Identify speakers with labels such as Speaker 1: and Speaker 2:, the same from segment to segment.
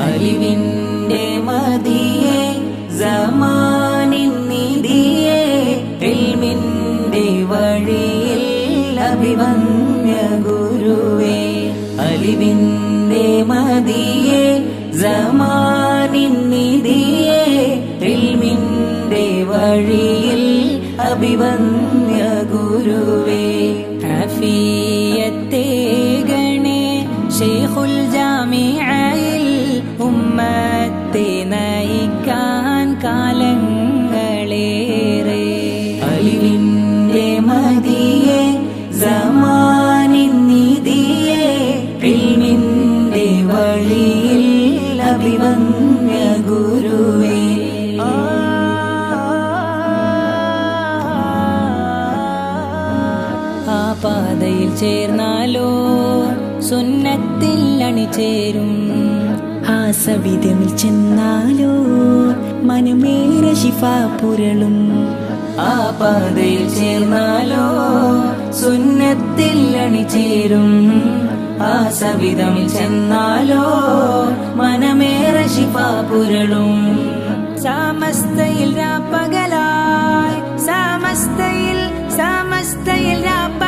Speaker 1: അലിവിന്റെ മതിയെ സമാനിൻ നിധിയെ എൽമിന്റെ വഴിയിൽ അഭിവന്യ ഗുരുവേ. അലിവിന്റെ മതിയെ സമാനിൻ നിധിയെ എൽമിന്റെ വഴിയിൽ അഭിവന്യ ഗുരുവേ. അഫിയത്തെ പാതയിൽ ചേർന്നാലോ? സുന്നത്തിൽ അണിചേരും.
Speaker 2: ആ സവിധമിൽ ചെന്നാലോ? മനമേറെ ശിഫ പുരളും
Speaker 1: ആ പാതയിൽ ചേർന്നാലോ? സുന്നത്തിൽ അണിചേരും. ആ സവിധമിൽ ചെന്നാലോ? മനമേറെ ശിഫ പുരളും സാമസ്തയിൽ രാപ്പകലായി. സാമസ്തയിൽ സാമസ്തയിൽ രാപ്പകലായി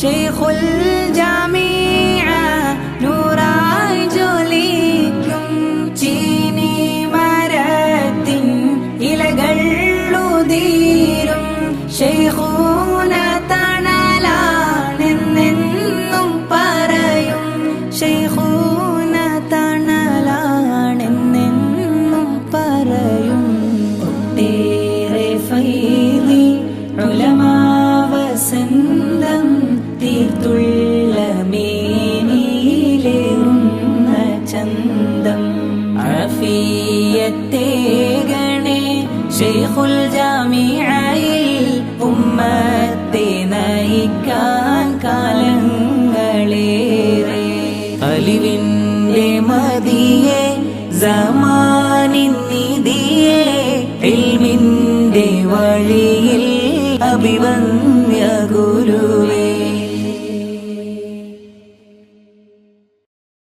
Speaker 1: ഷെയ്ഖുൽ ജാമിഅ നൂറായി ജ്വലിക്കും
Speaker 2: ചീനി മരത്തിൻ ഇലകൾ
Speaker 1: ഉതിരും. ഷെയ്ഖൂന തണലാണെന്നെന്നും പറയും. ഷെയ്ഖൂന ഷെയ്ഖുൽ ജാമിഅയിൽ ഉമ്മത്തെ നയിക്കാൻ കാലങ്ങളേറെ. അലിവിന്റെ മതിയെ സമാനിൻ നിധിയെ ഇൽമിന്റെ വഴിയിൽ അഭിവന്യ ഗുരു